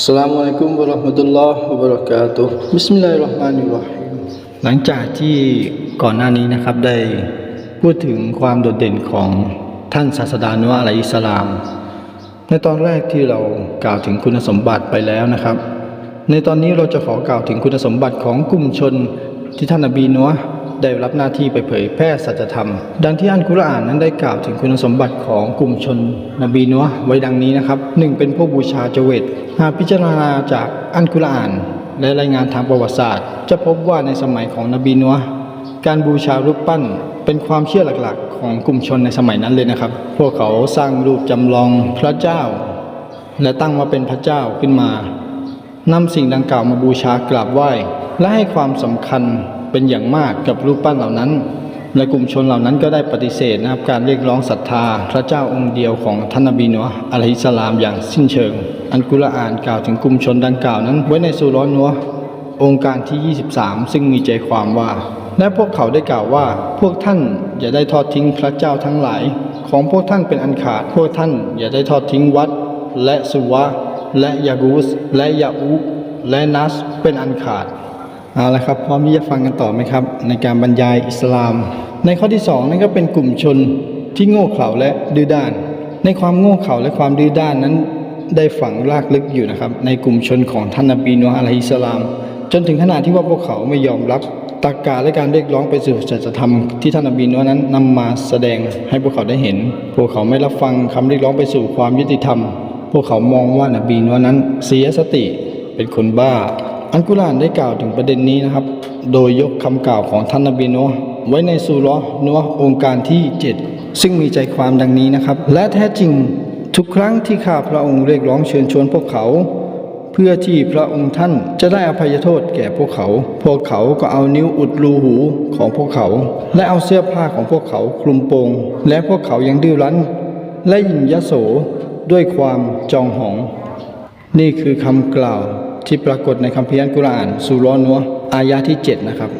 อัสสลามุอะลัยกุมวะเราะห์มะตุลลอฮ์วะบะเราะกาตุฮ์บิสมิลลาฮิรเราะห์มานิรเราะฮีมหลังจากที่ก่อนหน้านี้นะครับได้พูดถึงความโดดเด่นของท่านศาสดานุอะลัยฮิสลาม ในตอนแรกที่เรากล่าวถึงคุณสมบัติไปแล้วนะครับ ในตอนนี้เราจะขอกล่าวถึงคุณสมบัติของกลุ่มชนที่ท่านนบีนัวห์ ได้รับหน้าที่ไปเผยแพร่สัจธรรม ดังที่อันกุรอานนั้นได้กล่าวถึงคุณสมบัติของกลุ่มชนนบีนัวไว้ดังนี้นะครับหนึ่งเป็นผู้บูชาเจเวตหากพิจารณาจากอันกุรอานและรายงานทางประวัติศาสตร์ จะพบว่าในสมัยของนบีนัวการบูชารูปปั้นเป็นความเชื่อหลักๆ ของกลุ่มชนในสมัยนั้นเลยนะครับ พวกเขาสร้างรูปจำลองพระเจ้า และตั้งมาเป็นพระเจ้าขึ้นมานำสิ่งดังกล่าวมาบูชากราบไหว้ และให้ความสำคัญ เป็นอย่างมากกับรูปปั้นเหล่านั้นและกลุ่มชนเหล่านั้นก็ได้ปฏิเสธนะครับการเรียกร้องศรัทธา พระเจ้าองค์เดียวของท่านนบีนัวอะลัยฮิสลามอย่างสิ้นเชิง อันกุรอานกล่าวถึงกลุ่มชนดังกล่าวนั้น ไว้ในสุร้อนนัวองค์การที่ 23 ซึ่งมีใจความว่า และพวกเขาได้กล่าวว่า พวกท่านอย่าได้ทอดทิ้งพระเจ้าทั้งหลาย ของพวกท่านเป็นอันขาด พวกท่านอย่าได้ทอดทิ้งวัด และสุวะและยากูสและยาอุและนัสเป็นอันขาด เอาละครับพร้อมที่จะฟังกันต่อไหมครับ ในการบรรยายอิสลาม ในข้อที่สองนั่นก็เป็นกลุ่มชนที่โง่เขลาและดื้อด้าน ในความโง่เขลาและความดื้อด้านนั้น ได้ฝังรากลึกอยู่นะครับ ในกลุ่มชนของท่านนบีนูฮ์อะลัยฮิสลาม จนถึงขนาดที่ว่าพวกเขาไม่ยอมรับตรรกาและการเรียกร้องไปสู่สัจธรรมที่ท่านนบีนูฮ์นั้นนำมาแสดงให้พวกเขาได้เห็น พวกเขาไม่รับฟังคำเรียกร้องไปสู่ความยุติธรรม พวกเขามองว่านบีนูฮ์นั้นเสียสติ เป็นคนบ้า อันกุรอานได้กล่าวถึงประเด็นนี้นะครับ โดยยกคำกล่าวของท่านนบีนัวไว้ในสุราะนัวองค์การที่ 7 ซึ่งมีใจความดังนี้นะครับ และแท้จริงทุกครั้งที่ข้าพระองค์เรียกร้องเชิญชวนพวกเขา เพื่อที่พระองค์ท่านจะได้อภัยโทษแก่พวกเขา พวกเขาก็เอานิ้วอุดรูหูของพวกเขา และเอาเสื้อผ้าของพวกเขาคลุมโปง และพวกเขายังดื้อรั้น และยินยโสด้วยความจองหอง นี่คือคำกล่าว ที่ปรากฏในคัมภีร์อัลกุรอานสุร้อนนัวอายะที่ 7 นะครับ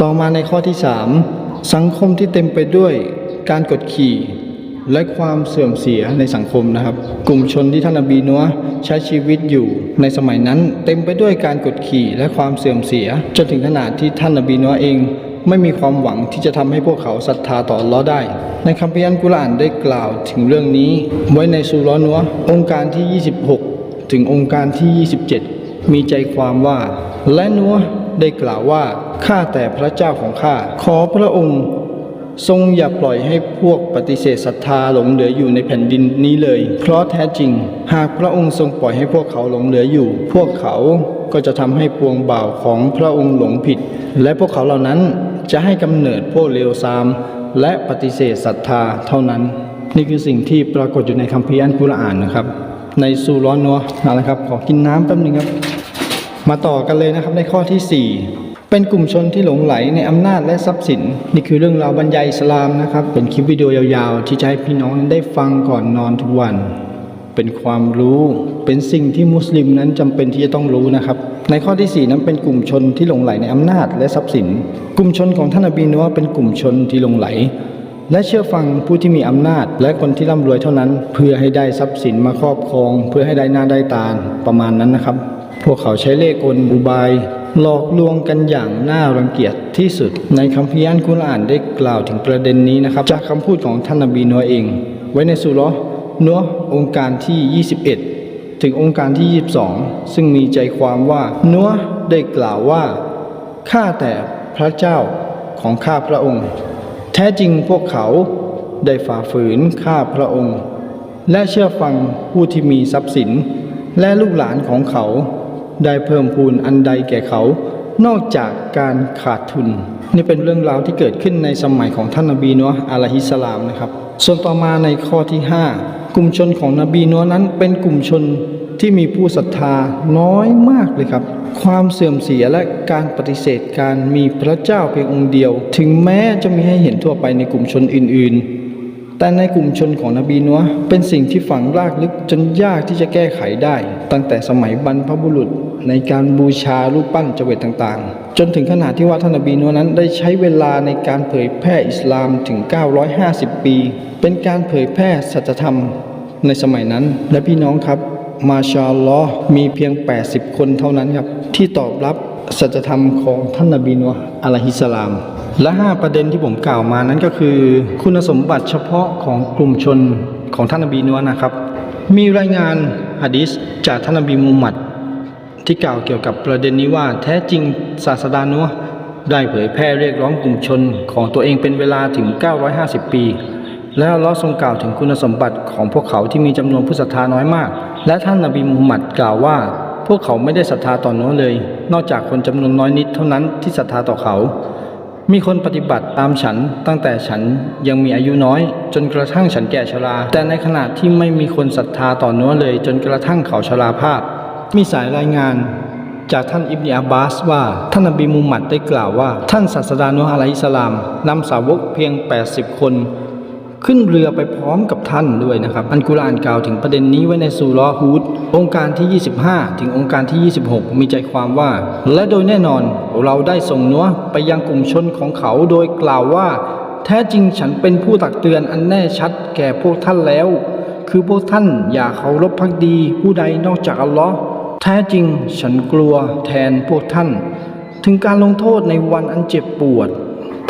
ต่อมาในข้อที่ 3 สังคมที่เต็มไปด้วยการกดขี่และความเสื่อมเสียในสังคมนะครับ กลุ่มชนที่ท่านนบีนัวใช้ชีวิตอยู่ในสมัยนั้น เต็มไปด้วยการกดขี่และความเสื่อมเสีย จนถึงขนาดที่ท่านนบีนัวเอง ไม่มีความหวังที่จะทำให้พวกเขาศรัทธาต่อลเลอได้ ในคัมภีร์อัลกุรอานได้กล่าวถึงเรื่องนี้ ไว้ในสุร้อนนัวองค์การที่ 26 ถึงองค์การที่ 27 มีใจความว่า และนัวได้กล่าวว่าข้าแต่พระเจ้าของข้าขอพระองค์ ทรงอย่าปล่อยให้พวกปฏิเสธศรัทธาหลงเหลืออยู่ในแผ่นดินนี้เลย เพราะแท้จริง หากพระองค์ทรงปล่อยให้พวกเขาหลงเหลืออยู่ พวกเขาก็จะทำให้ปวงบ่าวของพระองค์หลงผิด และพวกเขาเหล่านั้นจะให้กำเนิดพวกเลวทราม และปฏิเสธศรัทธาเท่านั้น นี่คือสิ่งที่ปรากฏอยู่ในคัมภีร์อัลกุรอานนะครับ ในสูร้อนนัวเอาละครับขอกินน้ำแป๊บนึงครับ มาต่อกันเลยนะครับในข้อที่ 4 เป็นกลุ่มชนที่หลงไหลในอำนาจและทรัพย์สิน นี่คือเรื่องราวบรรยายอิสลามนะครับ เป็นคลิปวิดีโอยาวๆ ที่จะให้พี่น้องได้ฟังก่อนนอนทุกวัน เป็นความรู้เป็นสิ่งที่มุสลิมนั้นจำเป็นที่จะต้องรู้นะครับ ในข้อที่ 4 นั้นเป็นกลุ่มชนที่หลงไหลในอำนาจและทรัพย์สิน กลุ่มชนของท่านอบีนัวเป็นกลุ่มชนที่หลงไหล และเชื่อฟังผู้ที่มีอำนาจ และคนที่ร่ำรวยเท่านั้น เพื่อให้ได้ทรัพย์สินมาครอบครอง เพื่อให้ได้หน้าได้ตาประมาณนั้นนะครับ พวกเขาใช้เล่ห์กลอุบาย หลอกลวงกันอย่างน่ารังเกียจที่สุด ในคัมภีร์อัลกุรอานได้กล่าวถึงประเด็นนี้นะครับ จากคำพูดของท่านนบีนัวเอง ไว้ในสุราะนัวองค์การที่ 21 ถึงองค์การที่ 22 ซึ่งมีใจความว่านัวได้กล่าวว่าข้าแต่พระเจ้าของข้าพระองค์ แท้จริงพวกเขาได้ฝ่าฝืนข้าพระองค์ และเชื่อฟังผู้ที่มีทรัพย์สิน และลูกหลานของเขา ได้เพิ่มพูนอันใดแก่เขา นอกจากการขาดทุน นี่เป็นเรื่องราวที่เกิดขึ้นในสมัยของท่านนบีนัวอะลัยฮิสลามนะครับ ส่วนต่อมาในข้อที่ 5 กลุ่มชนของนบีนัวนั้นเป็นกลุ่มชนที่มีผู้ศรัทธาน้อยมากเลยครับ ความเสื่อมเสียและการปฏิเสธการมีพระเจ้าเพียงองค์เดียว ถึงแม้จะมีให้เห็นทั่วไปในกลุ่มชนอื่นๆ แต่ในกลุ่มชนของนบีนัวเป็นสิ่งที่ฝังรากลึกจนยากที่จะแก้ไขได้ ตั้งแต่สมัยบรรพบุรุษ ในการบูชารูปปั้นเจเวตต่างๆ จนถึงขนาดที่ว่าท่านนบีนัวนั้นได้ใช้เวลาในการเผยแพร่อิสลามถึง 950 ปี เป็นการเผยแพร่สัจธรรม ในสมัยนั้นและพี่น้องครับ มาชาอัลลอฮ์มีเพียง 80 คนเท่านั้นครับที่ตอบรับสัจธรรมของท่านนบีนัวอะลัยฮิสสลาม และ 5 ประเด็นที่ผมกล่าวมานั้นก็คือ คุณสมบัติเฉพาะของกลุ่มชนของท่านนบีนัวนะครับ มีรายงานฮะดีษจากท่านนบีมูฮัมมัดที่กล่าวเกี่ยวกับประเด็นนี้ว่าแท้จริงศาสดานัวได้เผยแพร่เรียกร้องกลุ่มชนของตัวเองเป็นเวลาถึง 950 ปี และอัลเลอทรงกล่าวถึงคุณสมบัติของพวกเขาที่มีจำนวนผู้ศรัทธาน้อยมาก และท่านนบีมูฮัมมัดกล่าวว่า พวกเขาไม่ได้ศรัทธาต่อนัวเลย นอกจากคนจำนวนน้อยนิดเท่านั้นที่ศรัทธาต่อเขา มีคนปฏิบัติตามฉันตั้งแต่ฉันยังมีอายุน้อย จนกระทั่งฉันแก่ชรา แต่ในขณะที่ไม่มีคนศรัทธาต่อเนื้อเลย จนกระทั่งเขาชราภาพ มีสายรายงาน จากท่านอิบนีอับบาสว่า ท่านอบีมูฮัมมัดได้กล่าวว่า ท่านศาสดานุฮ์อะลัยสสลามนำสาวกเพียง 80 คน ขึ้นเรือไปพร้อมกับท่านด้วยนะครับ อันกุรอานกล่าวถึงประเด็นนี้ไว้ในซูเรอฮูดองค์การที่ 25 ถึงองค์การที่ 26 มีใจความว่า และโดยแน่นอนเราได้ส่งนัวไปยังกลุ่มชนของเขาโดยกล่าวว่า แท้จริงฉันเป็นผู้ตักเตือนอันแน่ชัดแก่พวกท่านแล้ว คือพวกท่านอย่าเคารพพักดีผู้ใดนอกจากอัลลอฮ์แท้จริงฉันกลัวแทนพวกท่าน ถึงการลงโทษในวันอันเจ็บปวด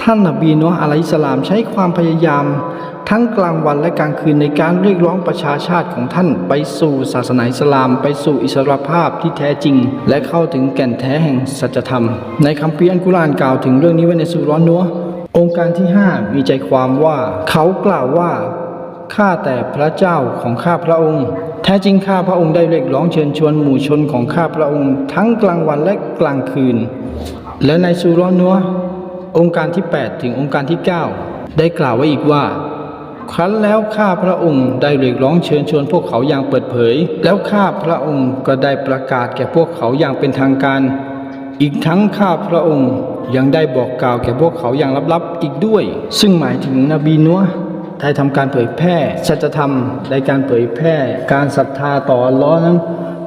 ท่านนบีนุฮ์อะลัยสลามใช้ความพยายาม ทั้งกลางวันและกลางคืนในการเรียกร้องประชาชาติของท่าน ไปสู่ศาสนาอิสลาม ไปสู่อิสรภาพที่แท้จริง และเข้าถึงแก่นแท้แห่งสัจธรรม ในคัมภีร์อัลกุรอานกล่าวถึงเรื่องนี้ไว้ในสุรอนนัวองค์การที่ 5 มีใจความว่าเขากล่าวว่าข้าแต่พระเจ้าของข้าพระองค์ แท้จริงข้าพระองค์ได้เรียกร้องเชิญชวนหมู่ชนของข้าพระองค์ ทั้งกลางวันและกลางคืน และในสุรนัว องค์การที่ 8 ถึงองค์การที่ 9 ได้กล่าวไว้อีกว่า ครั้นแล้วข้าพระองค์ได้เรียกร้องเชิญชวนพวกเขาอย่างเปิดเผย แล้วข้าพระองค์ก็ได้ประกาศแก่พวกเขาอย่างเป็นทางการ อีกทั้งข้าพระองค์ยังได้บอกกล่าวแก่พวกเขาอย่างลับๆอีกด้วย ซึ่งหมายถึงนบีนัวได้ทำการเผยแพร่สัจธรรมในการเผยแพร่การศรัทธาต่ออัลลอฮ์นั้น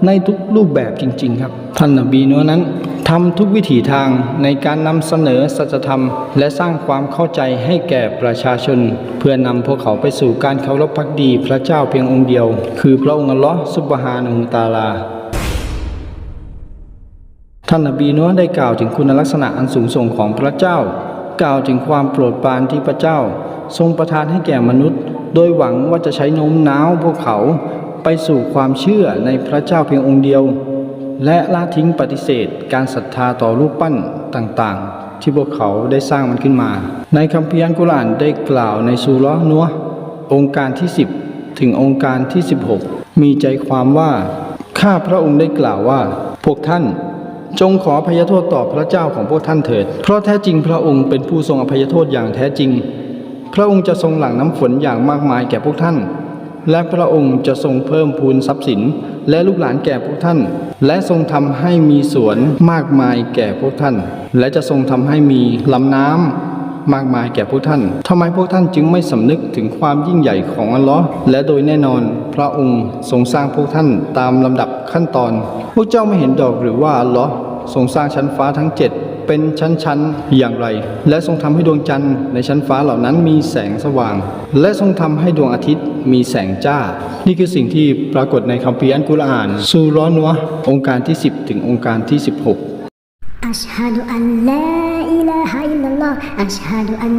ในทุกรูปแบบจริง ๆ ครับ ท่านนบีนัวนั้นทำทุกวิถีทางในการนำเสนอสัจธรรม และสร้างความเข้าใจให้แก่ประชาชน เพื่อนำพวกเขาไปสู่การเคารพพักดีพระเจ้าเพียงองค์เดียว คือพระองค์อัลลอฮ์ซุบฮานะฮูวะตาลา ท่านนบีนัวได้กล่าวถึงคุณลักษณะอันสูงส่งของพระเจ้า กล่าวถึงความโปรดปรานที่พระเจ้า ทรงประทานให้แก่มนุษย์ โดยหวังว่าจะใช้โน้มน้าวพวกเขาไปสู่ความเชื่อในพระเจ้าเพียงองค์เดียว และละทิ้งปฏิเสธ การศรัทธาต่อรูปปั้นต่างๆ ที่พวกเขาได้สร้างมันขึ้นมา ในคัมภีร์อัลกุรอานได้กล่าวในซูราะห์นัวองค์การที่ 10 ถึงองค์การที่ 16 มีใจความว่า ข้าพระองค์ได้กล่าวว่า พวกท่านจงขออภัยโทษต่อพระเจ้าของพวกท่านเถิด เพราะแท้จริงพระองค์เป็นผู้ทรงอภัยโทษอย่างแท้จริง พระองค์จะทรงหลั่งน้ำฝนอย่างมากมายแก่พวกท่าน และพระองค์จะทรงเพิ่มพูนทรัพย์สิน และลูกหลานแก่พวกท่าน และทรงทำให้มีสวนมากมายแก่พวกท่าน และจะทรงทำให้มีลำน้ำมากมายแก่พวกท่านทำไมพวกท่านจึงไม่สำนึกถึงความยิ่งใหญ่ของอัลลอฮ์และโดยแน่นอนพระองค์ทรงสร้างพวกท่านตามลำดับขั้นตอน พวกเจ้าไม่เห็นดอกหรือว่าอัลลอฮ์ทรงสร้างชั้นฟ้าทั้งเจ็ด เป็นชั้นๆอย่างไร และทรงทำให้ดวงจันทร์ในชั้นฟ้าเหล่านั้นมีแสงสว่าง และทรงทำให้ดวงอาทิตย์มีแสงจ้า นี่คือสิ่งที่ปรากฏในคัมภีร์อัลกุรอานซูร้อนนัวองค์การที่ 10 ถึงองค์การที่ 16อัชฮะดุอัลลาอิลาฮะอิลลัลลอฮ์อัชฮะดุอั